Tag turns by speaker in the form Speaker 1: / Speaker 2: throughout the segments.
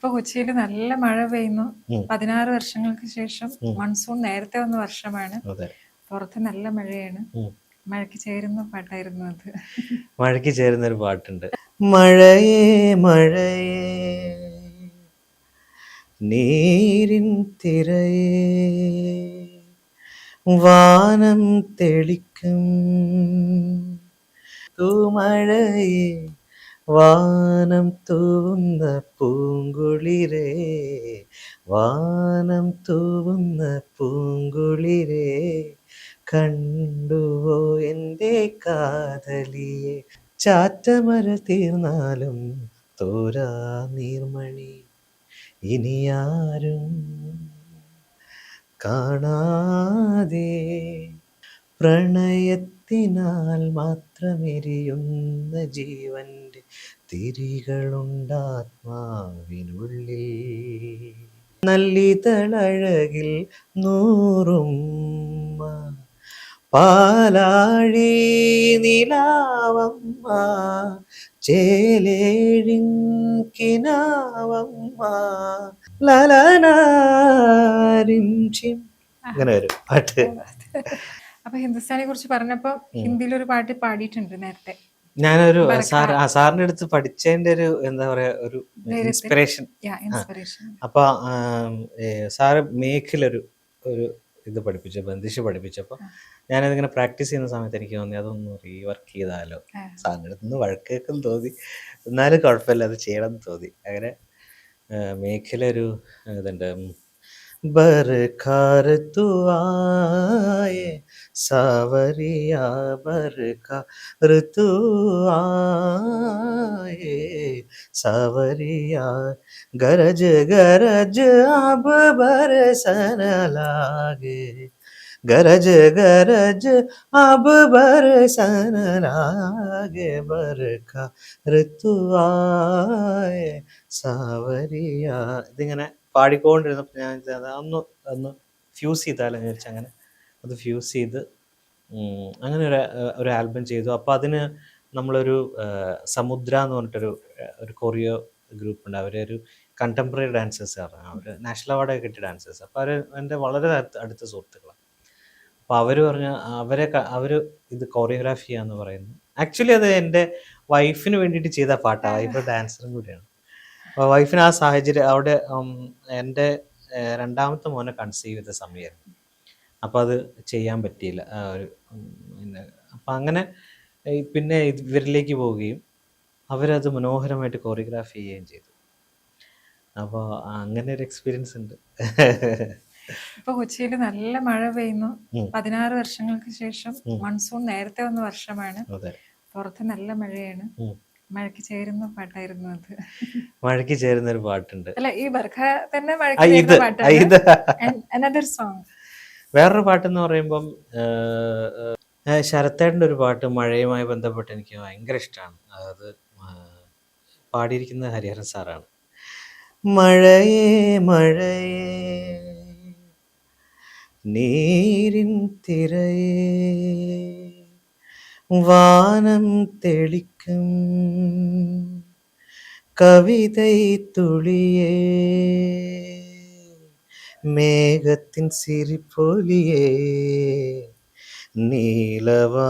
Speaker 1: ഇപ്പൊ കൊച്ചിയിൽ നല്ല മഴ പെയ്യുന്നു. പതിനാറ് വർഷങ്ങൾക്ക് ശേഷം മൺസൂൺ നേരത്തെ വന്ന വർഷമാണ്. പുറത്ത് നല്ല മഴയാണ്. മഴയ്ക്ക് ചേരുന്ന പാട്ടായിരുന്നു അത്.
Speaker 2: മഴയ്ക്ക് ചേരുന്ന ഒരു പാട്ടുണ്ട്. മഴയേ മഴയേ നീരിൻ തിരയേ വാനം തെളിക്കും. തൂമഴയേ വാനം തൂവുന്ന പൂങ്കുളിരേ വാനം തൂവുന്ന പൂങ്കുളിരേ കണ്ടുവോ എന്റെ കാതലിയെ. ചാറ്റമര തീർന്നാലും തോരാ നീർമണി ഇനിയാരും കാണാതെ പ്രണയത്തിനാൽ മാത്രമെരിയുന്ന ജീവന്റെ തിരികളുണ്ടാത്മാവിനുള്ളിൽ. നല്ലിതളഴകിൽ നൂറും പാലാഴി നിലാവമ്മ. ചേലേഴി കിനാവമ്മ. ലലനാരിം ചിം അങ്ങനെ വരും പാട്ട്.
Speaker 1: അപ്പൊ ഹിന്ദുസ്ഥാനെ കുറിച്ച് പറഞ്ഞപ്പോ ഹിന്ദിയിൽ ഒരു പാട്ട് പാടിയിട്ടുണ്ട് നേരത്തെ.
Speaker 2: ഞാനൊരു. സാർ ആ സാറിന്റെ അടുത്ത് പഠിച്ചതിന്റെ ഒരു എന്താ പറയാ ഒരു ഇൻസ്പിറേഷൻ അപ്പൊ സാറ് മേഖിലൊരു ഒരു ഇത് പഠിപ്പിച്ചു ബന്ധിച്ച് പഠിപ്പിച്ചപ്പോൾ ഞാനതിങ്ങനെ പ്രാക്ടീസ് ചെയ്യുന്ന സമയത്ത് എനിക്ക് തോന്നി അതൊന്ന് റീവർക്ക് ചെയ്താലോ. സാറിന്റെ അടുത്ത് നിന്ന് വഴക്കേക്കും തോന്നി. എന്നാലും കുഴപ്പമില്ല അത് ചെയ്യണം എന്ന് തോന്നി. അങ്ങനെ ഒരു ഇതുണ്ട്. ഉം. ബർഖാർ തു ആയേ സാവരിയ ബർഖാർ തു ആയേ സാവരിയ गरज गरज अब बरसन लागे गरज गरज अब बरसन लागे बरखा ഋതുവായ സാവരിയ ഇതിങ്ങനെ പാടിക്കൊണ്ടിരുന്നപ്പോൾ ഞാൻ അന്ന് ഒന്ന് ഫ്യൂസ് ചെയ്താലോ എന്ന് വിചാരിച്ചു. അങ്ങനെ അത് ഫ്യൂസ് ചെയ്ത് അങ്ങനെ ഒരു ഒരു ആൽബം ചെയ്തു. അപ്പോൾ അതിന് നമ്മളൊരു സമുദ്ര എന്ന് പറഞ്ഞിട്ടൊരു ഒരു കൊറിയോ ഗ്രൂപ്പ് ഉണ്ട്. അവരൊരു കണ്ടംപററി ഡാൻസേഴ്സ് ആണ്. അവർ നാഷണൽ അവാർഡൊക്കെ കിട്ടിയ ഡാൻസേഴ്സ് അപ്പോൾ അവർ എന്റെ വളരെ അടുത്ത സുഹൃത്തുക്കളാണ് അപ്പോൾ അവർ പറഞ്ഞ അവരെ അവർ ഇത് കൊറിയോഗ്രാഫി ചെയ്യാന്ന് പറയുന്നു. ആക്ച്വലി അത് എന്റെ വൈഫിന് വേണ്ടിയിട്ട് ചെയ്ത പാട്ടാണ് വൈഫ് ഡാൻസറും കൂടിയാണ്. വൈഫിന് ആ സാഹചര്യം അവിടെ എന്റെ രണ്ടാമത്തെ മോനെ കൺസീവ് ചെയ്ത സമയമായിരുന്നു അപ്പോൾ അത് ചെയ്യാൻ പറ്റിയില്ല. ഒരു അപ്പം അങ്ങനെ പിന്നെ ഇവരിലേക്ക് പോവുകയും അവരത് മനോഹരമായിട്ട് കോറിയോഗ്രാഫി ചെയ്യുകയും ചെയ്തു. അപ്പോൾ അങ്ങനെ ഒരു എക്സ്പീരിയൻസ് ഉണ്ട്.
Speaker 1: ഇപ്പൊ കൊച്ചിയിൽ നല്ല മഴ പെയ്യുന്നു. പതിനാറ് വർഷങ്ങൾക്ക് ശേഷം മൺസൂൺ നേരത്തെ വന്ന വർഷമാണ്. പുറത്ത് നല്ല മഴയാണ്. മഴയ്ക്ക് ചേരുന്ന പാട്ടായിരുന്നു അത്.
Speaker 2: മഴയ്ക്ക് ചേരുന്ന ഒരു പാട്ടുണ്ട്.
Speaker 1: അല്ല ഈ ബർഖ തന്നെ മഴയ്ക്ക്
Speaker 2: ഇത്
Speaker 1: ചേരുന്ന പാട്ടാണ്.
Speaker 2: ഇത്.
Speaker 1: അനദർ സോങ്
Speaker 2: വേറൊരു പാട്ടെന്ന് പറയുമ്പം ശരത്തേട്ടന്റെ ഒരു പാട്ട് മഴയുമായി ബന്ധപ്പെട്ട് എനിക്ക് ഭയങ്കര ഇഷ്ടമാണ് അതായത് പാടിയിരിക്കുന്നത് ഹരിഹരൻ സാറാണ്. മഴയേ മഴയേ നീരിൻ തിരയേ വാനം തെളിക്കും. കവിതൈ തുളിയേ മേഘത്തിൻ സിരിപ്പൊലിയേ നീലവാനമേ.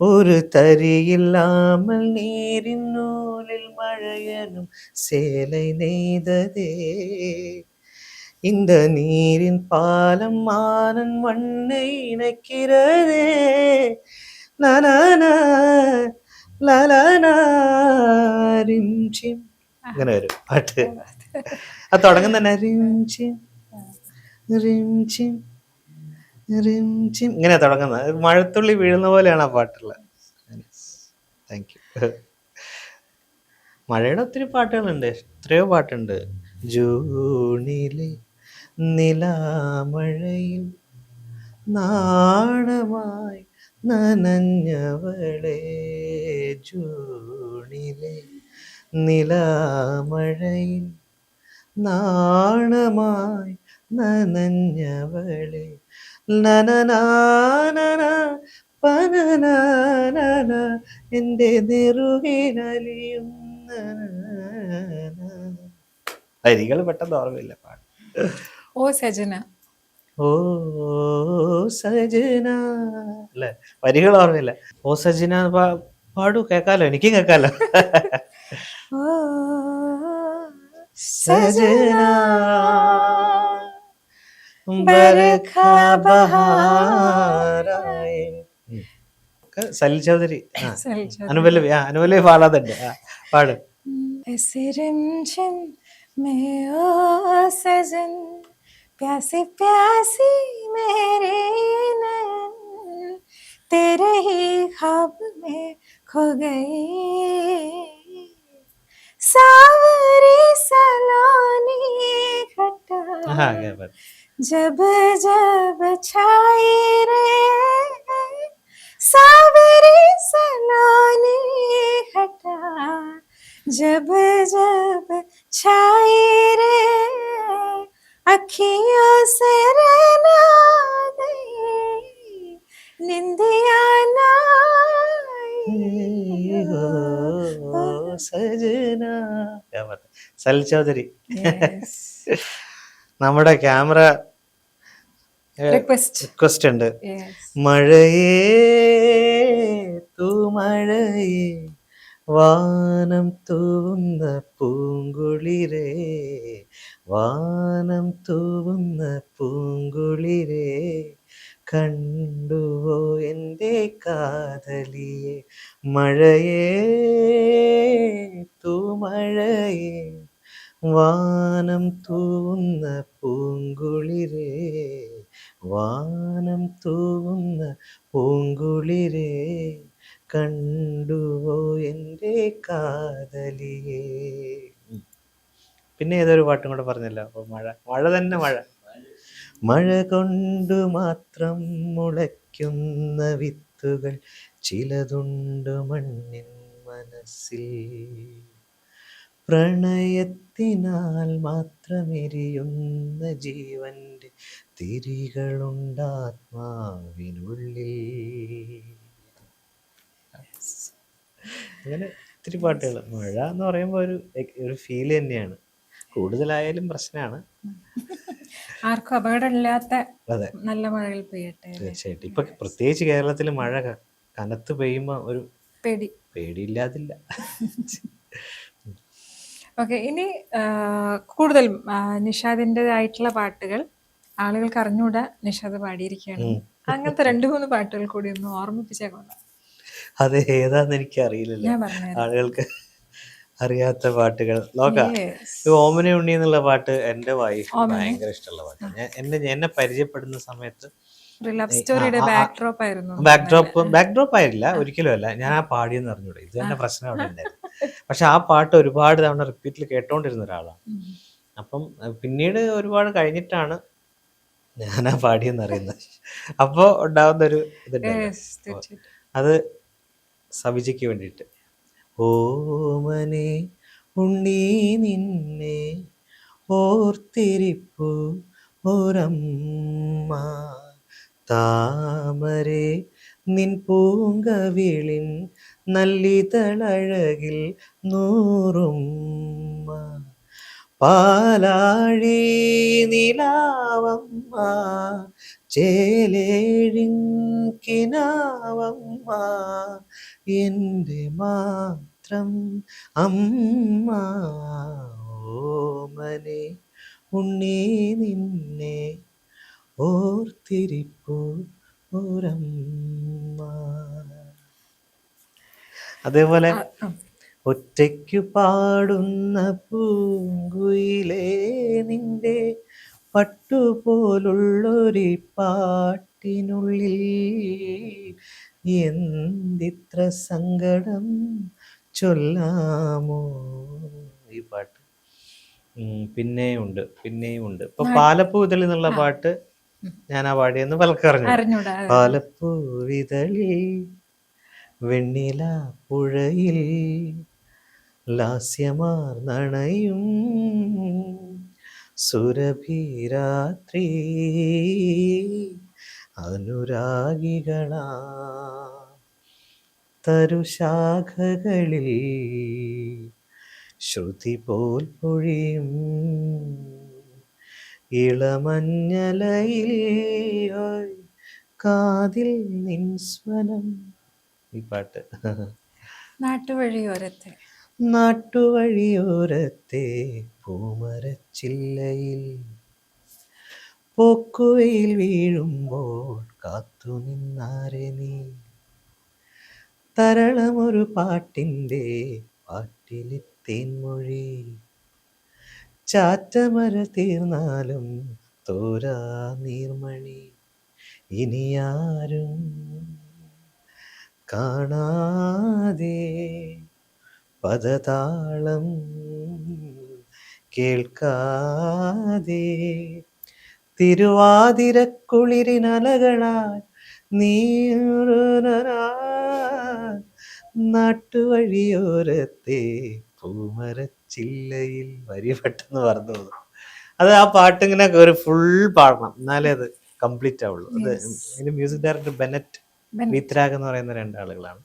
Speaker 2: ഒരു തരിയില്ലാമൽ നീരിൻ നൂലിൽ മഴയനും സേലൈ നെയ്തതേ. இந்த நீரின் பாலம் மானன் மண்ணை இணைக்கிறதே லலனா ലലനാ റിംചിം അങ്ങനെ വരും പാട്ട് അത് തുടങ്ങുന്ന തന്നെ റിംചിം റിംചിം റിംചിം ഇങ്ങനെ തുടങ്ങുന്നത് ഒരു മഴത്തുള്ളി വീഴുന്ന പോലെയാണ് ആ പാട്ടുള്ളത് താങ്ക് യു മഴയുടെ ഒത്തിരി പാട്ടുകളുണ്ട് എത്രയോ പാട്ടുണ്ട് ജൂണിലെ നിലാമഴയിൽ നാണമായി നനഞ്ഞവളെ ജൂണിലെ നിലാമഴയിൽ നാണമായി നനഞ്ഞവളെ നനനാനന പനനാനന എന്റെ നെറുകിലലിയുന്ന അരികൾ പെട്ടെന്ന് ഓർമ്മയില്ല പാട്ട്
Speaker 1: ഓ സജന.
Speaker 2: ഓ സജന. അല്ലെ? വരികൾ ഓർമ്മയില്ല. ഓ സജന പാടു കേക്കാലോ എനിക്ക് കേക്കാലോ സജന. ബരഖാ ബഹാറായേ. സലിൽ ചൗധരി. അനുപല്ലവി. ആ അനുപല്ലവി പാടാതുണ്ട് പാട്.
Speaker 1: प्यासे प्यासे मेरे नैन तेरे ही खाब में खो गए। सावरी सलोनी
Speaker 2: हाँ, हाँ, खटा
Speaker 1: जब जब छाई रे सावरी सलोनी खटा जब जब
Speaker 2: छा സഖിയ ശരണാഗേ സൽ ചൗധരി. നമ്മുടെ ക്യാമറ റിക്വസ്റ്റ് ഉണ്ട്. മഴയേ തൂ മഴയേ വാനം തൂന്ന പൂങ്കുളിരേ വാനം തൂവുന്ന പൂങ്കുളിരേ കണ്ടുവോ എന്റെ കാതലിയെ മഴയേ തൂമഴയേ വാനം തൂവുന്ന പൂങ്കുളിരേ വാനം തൂവുന്ന പൂങ്കുളിരേ കണ്ടുവോ എന്റെ കാതലിയേ. പിന്നെ ഏതൊരു പാട്ടും കൂടെ പറഞ്ഞല്ലോ. അപ്പൊ മഴ മഴ തന്നെ മഴ. മഴ കൊണ്ട് മാത്രം മുളയ്ക്കുന്ന വിത്തുകൾ ചിലതുണ്ട് മണ്ണിൻ മനസ്സിൽ. പ്രണയത്തിനാൽ മാത്രമെരിയുന്ന ജീവന്റെ തിരികളുണ്ടാത്മാവിനുള്ളിൽ. അങ്ങനെ ഒത്തിരി പാട്ടുകൾ മഴ എന്ന് പറയുമ്പോൾ ഒരു ഒരു ഫീൽ തന്നെയാണ്. കൂടുതലായാലും പ്രശ്നമാണ്
Speaker 1: ആർക്കും അപകടമില്ലാത്ത നല്ല മഴയിൽ പെയ്യട്ടെ?
Speaker 2: തീർച്ചയായിട്ടും. ഇപ്പൊ പ്രത്യേകിച്ച് കേരളത്തിൽ മഴ കനത്ത് പെയ്യുമ്പോ ഒരു
Speaker 1: പേടി.
Speaker 2: പേടിയില്ലാതില്ല.
Speaker 1: ഓക്കെ ഇനി കൂടുതൽ നിഷാദിന്റെതായിട്ടുള്ള പാട്ടുകൾ ആളുകൾക്ക് അറിഞ്ഞുകൂടാ നിഷാദ് പാടിയിരിക്കുകയാണ്. അങ്ങനത്തെ രണ്ട് മൂന്ന് പാട്ടുകൾ കൂടി ഒന്ന് ഓർമ്മിപ്പിച്ചാൽ കൊള്ളാം.
Speaker 2: അത് ഏതാന്ന് എനിക്ക്
Speaker 1: അറിയില്ല
Speaker 2: ആളുകൾക്ക് അറിയാത്ത പാട്ടുകൾ. നോക്കാം. ഈ ഓമന ഉണ്ണി എന്നുള്ള പാട്ട് എന്റെ വൈഫ്. ഭയങ്കര ഇഷ്ടമുള്ള പാട്ടാണ്. ഞാൻ എന്നെ എന്നെ പരിചയപ്പെടുന്ന സമയത്ത്
Speaker 1: ബാക്ക്ഡ്രോപ്പ് ലവ് സ്റ്റോറിയുടെ
Speaker 2: ആ, ആ,
Speaker 1: ബാക്ക് ഡ്രോപ്പ് ആയിരുന്നു.
Speaker 2: ബാക്ക് ഡ്രോപ്പ് ബാക്ക് ഡ്രോപ്പ് ആയില്ല ഒരിക്കലും അല്ല. ഞാൻ ആ പാടിയെന്ന് അറിഞ്ഞൂടെ. ഇത് തന്നെ പ്രശ്നം അവിടെ ഉണ്ടായിരുന്നു. പക്ഷെ ആ പാട്ട് ഒരുപാട് തവണ റിപ്പീറ്റിൽ കേട്ടോണ്ടിരുന്ന ഒരാളാണ്. അപ്പം പിന്നീട് ഒരുപാട് കഴിഞ്ഞിട്ടാണ് ഞാൻ ആ പാടിയെന്ന് അറിയുന്നത്. അപ്പോൾ ഉണ്ടാവുന്ന ഒരു
Speaker 1: ഇത്
Speaker 2: അത് സവിജയ്ക്ക് വേണ്ടിയിട്ട്. ഓമനെ ഉണ്ണി നിന്നെ ഓർത്തിരിപ്പു ഒരമ്മ താമരെ നിൻ പൂങ്കവിളിൻ നല്ലിതളഴകിൽ നൂറുമ്മ. പാലാഴി നിലാവമ്മ ചേലേഴിങ്കിനാവമ്മ എന്റെ മാത്രം അമ്മ ഓമനെ ഉണ്ണി നിന്നെ ഓർത്തിരിപ്പൂ ഓരമ്മ അതേപോലെ. ഒറ്റയ്ക്കു പാടുന്ന പൂങ്കുയിലേ നിന്റെ പട്ടുപോലുള്ളൊരു പാട്ടിനുള്ളിൽ എന്തിത്ര സങ്കടം ചൊല്ലാമോ? ഈ പാട്ട്. ഉം, പിന്നെയുണ്ട് പിന്നെയുണ്ട് ഇപ്പൊ പാലപ്പൂ ഇതളി എന്നുള്ള പാട്ട് ഞാൻ ആ പാടിയെന്ന് പലക്കറിഞ്ഞു
Speaker 1: പാലപ്പൂവിതളി
Speaker 2: പാലപ്പൂ വിതളി വെണ്ണില പുഴയിൽ ലാസ്യമാർ നണയും സുരഭിരാത്രി അനുരാഗികളാ. തരുശാഖകളിൽ ശ്രുതി പോൽ പൊഴിയും. ഇളമഞ്ഞലയിൽ കാതിൽ നിൻസ്വനം ഈ പാട്ട്.
Speaker 1: നാട്ടുവഴിയോരത്തെ.
Speaker 2: നാട്ടുവഴിയോരത്തെ പൂമരച്ചില്ലയിൽ പോക്കുവയിൽ വീഴുമ്പോൾ കാത്തു നിന്നാരെ നീ. തരളമൊരു പാട്ടിന്റെ പാട്ടിലെ തേൻമൊഴി ചാറ്റമര തീർന്നാലും തോരാ നീർമണി. ഇനിയാരും കാണാതെ പദതാളം കേൾക്കാതെ തിരുവാതിരക്കുളിരിനലകളാൽ നീറുനരാ നാട്ടുവഴിയോരത്തെ പൂമരച്ചില്ലയിൽ വരി പെട്ടെന്ന് പറഞ്ഞു. പോകുന്നു അത് ആ പാട്ട് ഇങ്ങനെ ഒരു ഫുൾ പാടണം. എന്നാലേ അത് കംപ്ലീറ്റ് ആവുള്ളൂ. അത് അതിന് മ്യൂസിക് ഡയറക്ടർ ബെനറ്റ് മിത്രാഗ് എന്ന് പറയുന്ന രണ്ടാളുകളാണ്